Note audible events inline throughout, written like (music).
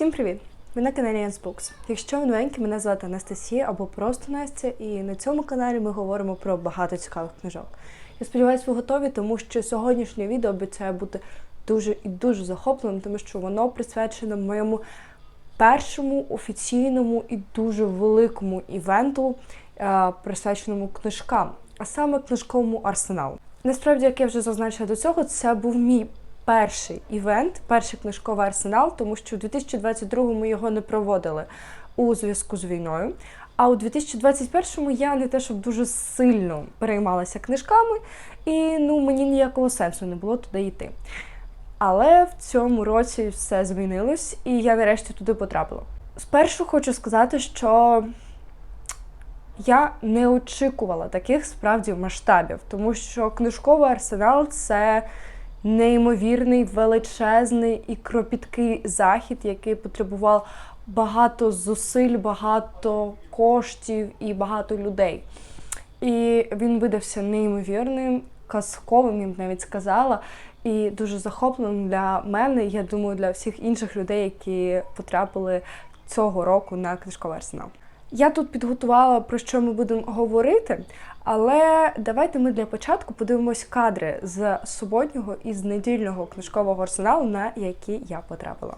Всім привіт! Ви на каналі Янс Books. Якщо ви новенькі, мене звати Анастасія або просто Настя, і на цьому каналі ми говоримо про багато цікавих книжок. Я сподіваюся, ви готові, тому що сьогоднішнє відео обіцяє бути дуже і дуже захопленим, тому що воно присвячено моєму першому офіційному і дуже великому івенту, е, присвяченому книжкам, а саме книжковому арсеналу. Насправді, як я вже зазначила до цього, це був мій перший івент, перший книжковий арсенал, тому що у 2022-му його не проводили у зв'язку з війною. А у 2021-му я не те, щоб дуже сильно переймалася книжками, і ну мені ніякого сенсу не було туди йти. Але в цьому році все змінилось, і я нарешті туди потрапила. Спершу хочу сказати, що я не очікувала таких справді масштабів, тому що книжковий арсенал це неймовірний, величезний і кропіткий захід, який потребував багато зусиль, багато коштів і багато людей. І він видався неймовірним, казковим, я б навіть сказала, і дуже захопленим для мене. Я думаю, для всіх інших людей, які потрапили цього року на книжковий арсенал. Я тут підготувала про що ми будемо говорити, але давайте ми для початку подивимось кадри з суботнього і з недільного книжкового арсеналу, на які я потрапила.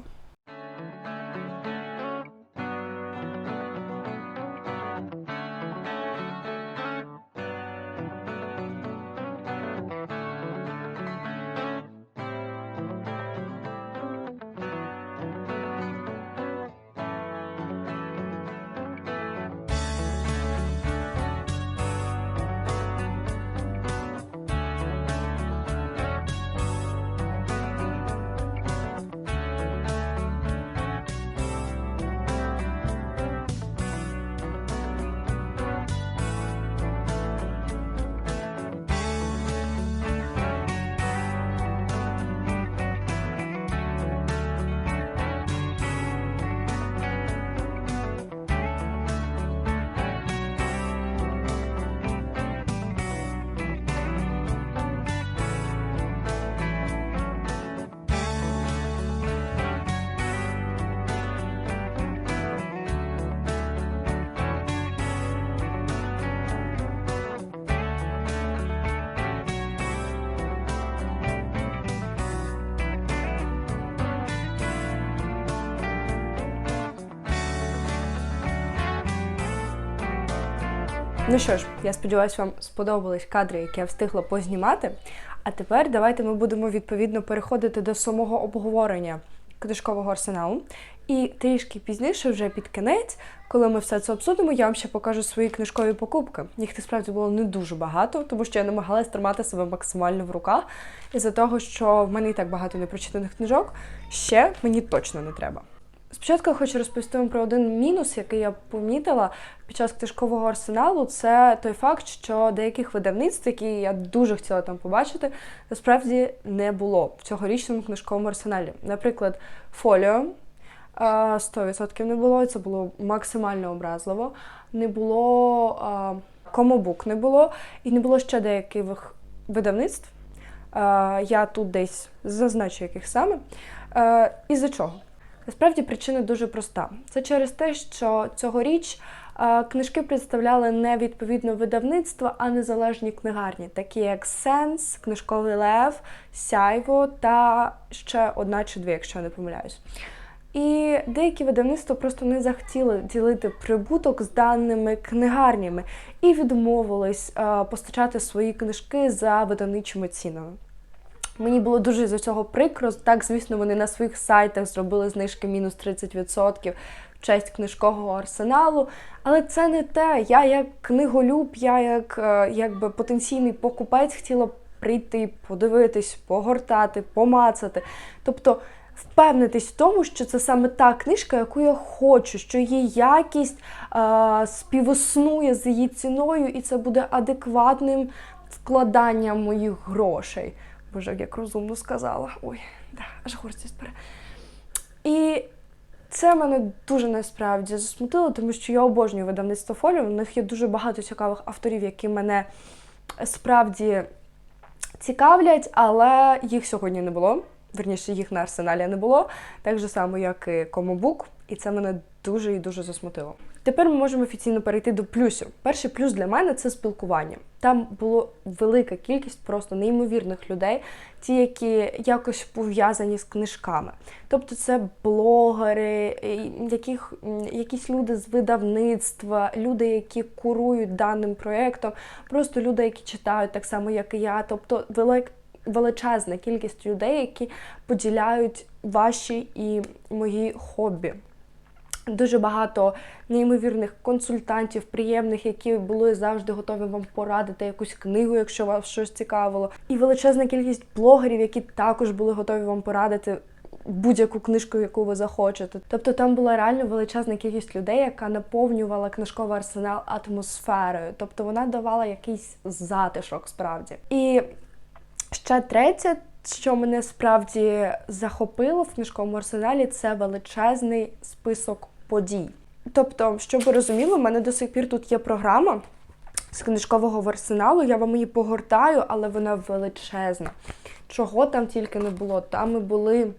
Ну що ж, я сподіваюся, вам сподобались кадри, які я встигла познімати. А тепер давайте ми будемо відповідно переходити до самого обговорення книжкового арсеналу. І трішки пізніше, вже під кінець, коли ми все це обсудимо, я вам ще покажу свої книжкові покупки. Їх насправді було не дуже багато, тому що я намагалась тримати себе максимально в руках. Із-за того, що в мене і так багато непрочитаних книжок, ще мені точно не треба. Спочатку я хочу розповісти вам про один мінус, який я помітила під час книжкового арсеналу. Це той факт, що деяких видавництв, які я дуже хотіла там побачити, насправді не було в цьогорічному книжковому арсеналі. Наприклад, фоліо 100% не було, це було максимально образливо. Не було комобук, не було, і не було ще деяких видавництв. Я тут десь зазначу, яких саме. Із-за чого? Насправді причина дуже проста. Це через те, що цьогоріч е, книжки представляли не відповідно видавництво, а незалежні книгарні, такі як Сенс, Книжковий Лев, Сяйво та ще одна чи дві, якщо я не помиляюсь. І деякі видавництва просто не захотіли ділити прибуток з даними книгарнями і відмовились е, постачати свої книжки за видавничими цінами. Мені було дуже за цього прикро. Так, звісно, вони на своїх сайтах зробили знижки мінус 30% в честь книжкового арсеналу. Але це не те. Я як книголюб, я як е, якби потенційний покупець хотіла прийти, подивитись, погортати, помацати. Тобто впевнитись в тому, що це саме та книжка, яку я хочу, що її якість е, співіснує з її ціною, і це буде адекватним вкладанням моїх грошей. Боже, як розумно сказала. Ой, да, аж горці збере. І це мене дуже насправді засмутило, тому що я обожнюю видавництво фоліо. У них є дуже багато цікавих авторів, які мене справді цікавлять, але їх сьогодні не було. Верніше, їх на арсеналі не було, так же само, як і Комобук, і це мене дуже і дуже засмутило. Тепер ми можемо офіційно перейти до плюсів. Перший плюс для мене це спілкування. Там було велика кількість просто неймовірних людей, ті, які якось пов'язані з книжками. Тобто це блогери, яких, якісь люди з видавництва, люди, які курують даним проєктом, просто люди, які читають так само, як і я. Тобто велик, величезна кількість людей, які поділяють ваші і мої хобі. Дуже багато неймовірних консультантів, приємних, які були завжди готові вам порадити якусь книгу, якщо вас щось цікавило. І величезна кількість блогерів, які також були готові вам порадити будь-яку книжку, яку ви захочете. Тобто там була реально величезна кількість людей, яка наповнювала книжковий арсенал атмосферою. Тобто вона давала якийсь затишок справді. І ще третє, що мене справді захопило в книжковому арсеналі, це величезний список подій. Тобто, щоб ви розуміли, у мене до сих пір тут є програма з книжкового арсеналу. Я вам її погортаю, але вона величезна. Чого там тільки не було. Там і були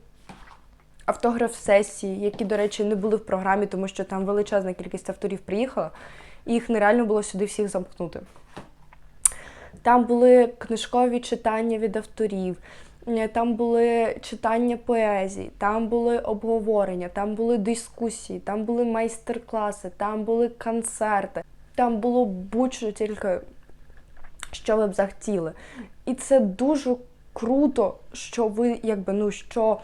автограф-сесії, які, до речі, не були в програмі, тому що там величезна кількість авторів приїхала, і їх нереально було сюди всіх замкнути. Там були книжкові читання від авторів, там були читання поезії, там були обговорення, там були дискусії, там були майстер-класи, там були концерти, там було будь-що тільки, що ви б захотіли. І це дуже круто, що ви, якби, ну, що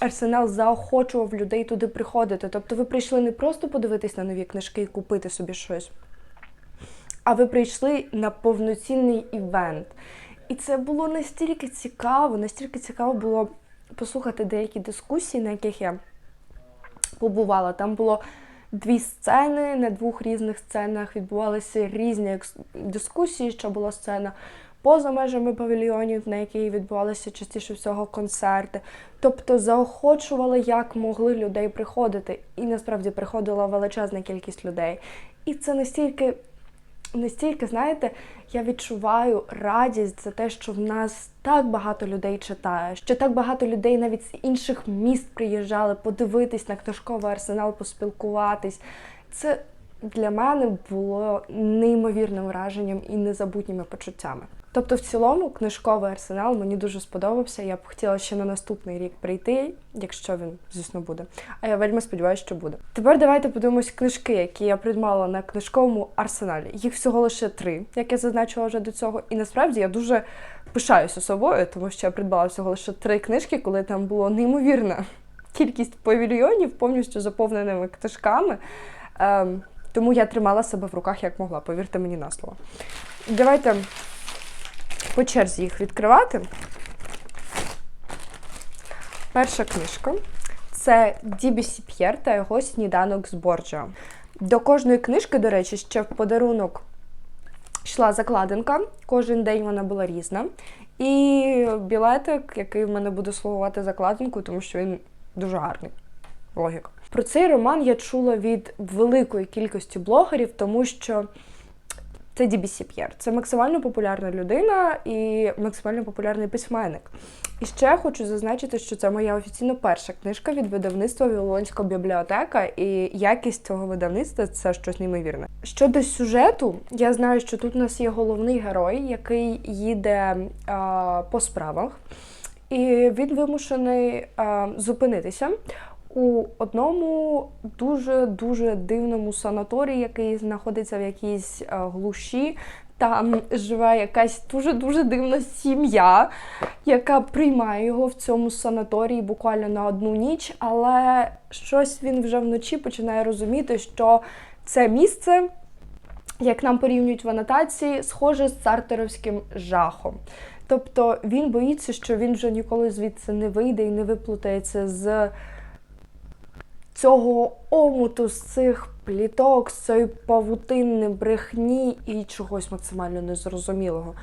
Арсенал заохочував людей туди приходити. Тобто ви прийшли не просто подивитись на нові книжки і купити собі щось а ви прийшли на повноцінний івент. І це було настільки цікаво, настільки цікаво було послухати деякі дискусії, на яких я побувала. Там було дві сцени, на двох різних сценах відбувалися різні дискусії, що була сцена поза межами павільйонів, на якій відбувалися частіше всього концерти. Тобто заохочували, як могли людей приходити. І насправді приходила величезна кількість людей. І це настільки настільки, знаєте, я відчуваю радість за те, що в нас так багато людей читає, що так багато людей навіть з інших міст приїжджали подивитись на книжковий арсенал, поспілкуватись. Це для мене було неймовірним враженням і незабутніми почуттями. Тобто, в цілому, книжковий арсенал мені дуже сподобався. Я б хотіла ще на наступний рік прийти, якщо він, звісно, буде. А я вельми сподіваюся, що буде. Тепер давайте подивимось книжки, які я придбала на книжковому арсеналі. Їх всього лише три, як я зазначила вже до цього. І насправді я дуже пишаюся собою, тому що я придбала всього лише три книжки, коли там було неймовірна кількість павільйонів, повністю заповненими книжками. Ем, тому я тримала себе в руках як могла, повірте мені на слово. Давайте по черзі їх відкривати. Перша книжка це Дібісі П'єр та його сніданок з Борджіа. До кожної книжки, до речі, ще в подарунок йшла закладинка. Кожен день вона була різна. І білетик, який в мене буде слугувати закладинку, тому що він дуже гарний. Логіка. Про цей роман я чула від великої кількості блогерів, тому що це Дібісі П'єр. Це максимально популярна людина і максимально популярний письменник. І ще хочу зазначити, що це моя офіційно перша книжка від видавництва Вавилонська бібліотека, і якість цього видавництва це щось неймовірне. Щодо сюжету, я знаю, що тут у нас є головний герой, який їде а, по справах, і він вимушений а, зупинитися у одному дуже дуже дивному санаторії, який знаходиться в якійсь е, глуші. Там живе якась дуже дуже дивна сім'я, яка приймає його в цьому санаторії буквально на одну ніч. Але щось він вже вночі починає розуміти, що це місце, як нам порівнюють в анотації, схоже з цартеровським жахом. Тобто він боїться, що він вже ніколи звідси не вийде і не виплутається з цього омуту, з цих пліток, з цієї павутинни, брехні і чогось максимально незрозумілого.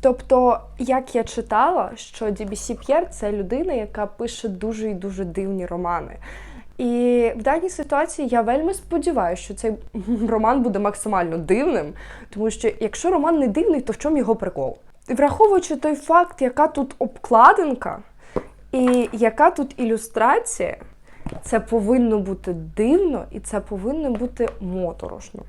Тобто, як я читала, що DBC П'єр це людина, яка пише дуже і дуже дивні романи. І в даній ситуації я вельми сподіваюся, що цей (laughs) роман буде максимально дивним, тому що якщо роман не дивний, то в чому його прикол? Враховуючи той факт, яка тут обкладинка, І яка тут ілюстрація? Це повинно бути дивно і це повинно бути моторошно.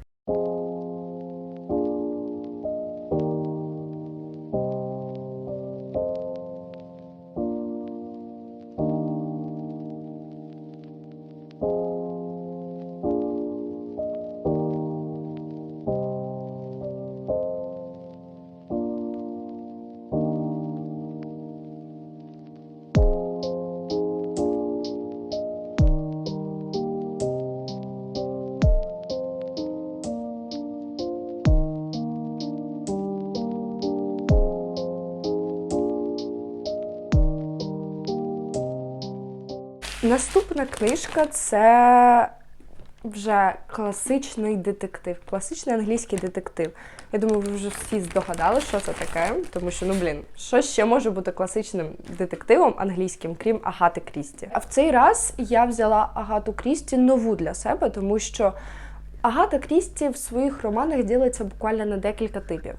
Наступна книжка це вже класичний детектив, класичний англійський детектив. Я думаю, ви вже всі здогадали, що це таке, тому що, ну блін, що ще може бути класичним детективом англійським, крім Агати Крісті. А в цей раз я взяла Агату Крісті нову для себе, тому що Агата Крісті в своїх романах ділиться буквально на декілька типів.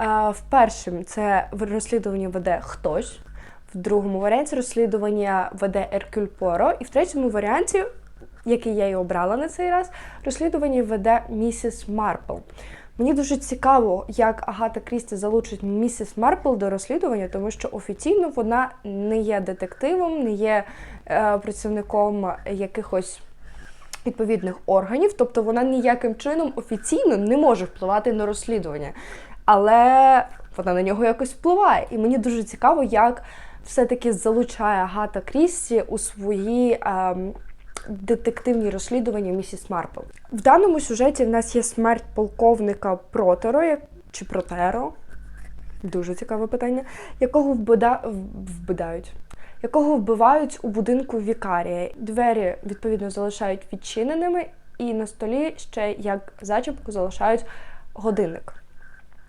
Е, В першому це розслідування веде хтось. В другому варіанті розслідування веде Еркюль Поро, і в третьому варіанті, який я і обрала на цей раз, розслідування веде місіс Марпл. Мені дуже цікаво, як Агата Крісті залучить місіс Марпл до розслідування, тому що офіційно вона не є детективом, не є е, працівником якихось відповідних органів, тобто вона ніяким чином офіційно не може впливати на розслідування. Але вона на нього якось впливає. І мені дуже цікаво, як все-таки залучає Агата Крісті у свої ем, детективні розслідування місіс Марпл. В даному сюжеті в нас є смерть полковника Протеро чи Протеро. Дуже цікаве питання, якого вбида... вбидають. Якого вбивають у будинку вікарія. Двері, відповідно, залишають відчиненими, і на столі ще як зачіпку залишають годинник,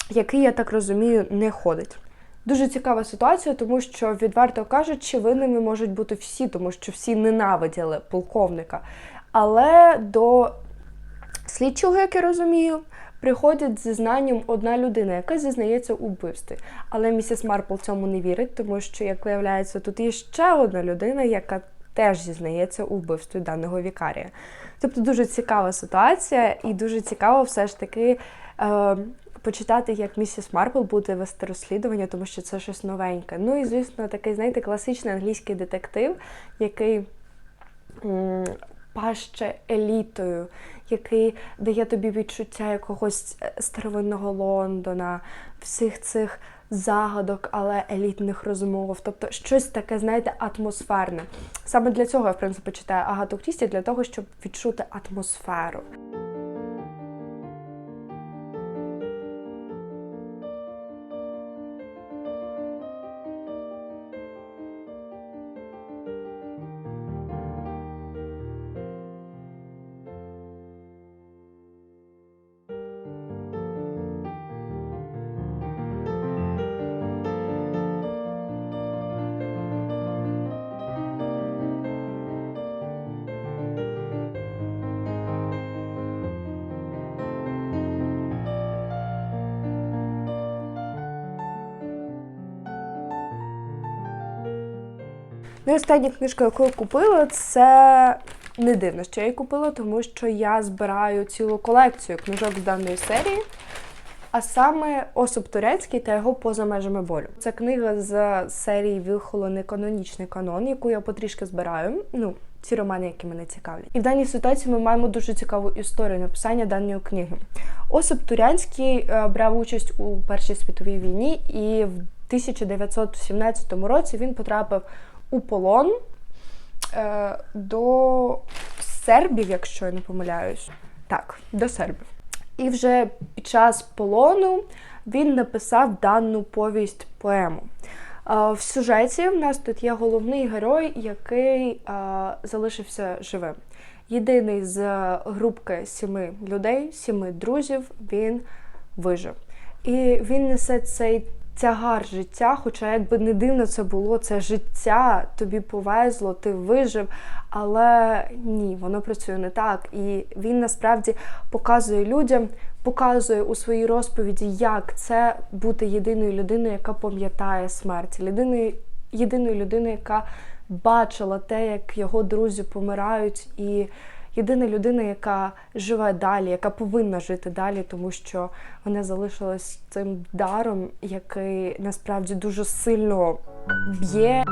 який, я так розумію, не ходить. Дуже цікава ситуація, тому що, відверто кажучи, винними можуть бути всі, тому що всі ненавиділи полковника. Але до слідчого, як я розумію, приходить з зізнанням одна людина, яка зізнається у вбивстві. Але місіс Марпл цьому не вірить, тому що, як виявляється, тут є ще одна людина, яка теж зізнається у вбивстві даного вікарія. Тобто дуже цікава ситуація, і дуже цікаво все ж таки. Е, Почитати, як місіс Марпл буде вести розслідування, тому що це щось новеньке. Ну і звісно, такий, знаєте, класичний англійський детектив, який м, паще елітою, який дає тобі відчуття якогось е, старовинного Лондона, всіх цих загадок, але елітних розмов. Тобто щось таке, знаєте, атмосферне. Саме для цього я, в принципі, читаю Агату Крісті, для того, щоб відчути атмосферу. Ну остання книжка, яку я купила, це не дивно, що я її купила, тому що я збираю цілу колекцію книжок з даної серії. А саме Особ Турецький та його поза межами болю. Це книга з серії Вілхоло Неканонічний канон, яку я потрішки збираю. Ну, ці романи, які мене цікавлять. І в даній ситуації ми маємо дуже цікаву історію написання даної книги. Осип Турянський е, брав участь у Першій світовій війні, і в 1917 році він потрапив у полон е, до сербів, якщо я не помиляюсь. Так, до сербів. І вже під час полону він написав дану повість поему. Е, В сюжеті в нас тут є головний герой, який е, залишився живим. Єдиний з групки сіми людей, сіми друзів, він вижив. І він несе цей тягар життя, хоча якби не дивно це було, це життя, тобі повезло, ти вижив, але ні, воно працює не так. І він насправді показує людям, показує у своїй розповіді, як це бути єдиною людиною, яка пам'ятає смерть, єдиною, єдиною людиною, яка бачила те, як його друзі помирають, і єдина людина, яка живе далі, яка повинна жити далі, тому що вона залишилась цим даром, який насправді дуже сильно б'є.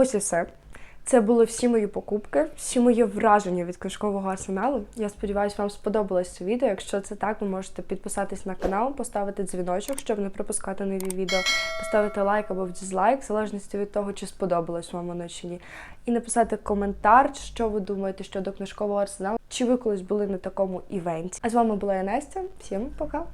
Ось і все. Це були всі мої покупки, всі мої враження від книжкового арсеналу. Я сподіваюся, вам сподобалось це відео. Якщо це так, ви можете підписатись на канал, поставити дзвіночок, щоб не пропускати нові відео, поставити лайк або дизлайк, в залежності від того, чи сподобалось вам воно чи ні. І написати коментар, що ви думаєте щодо книжкового арсеналу, чи ви колись були на такому івенті. А з вами була я Настя. Всім пока!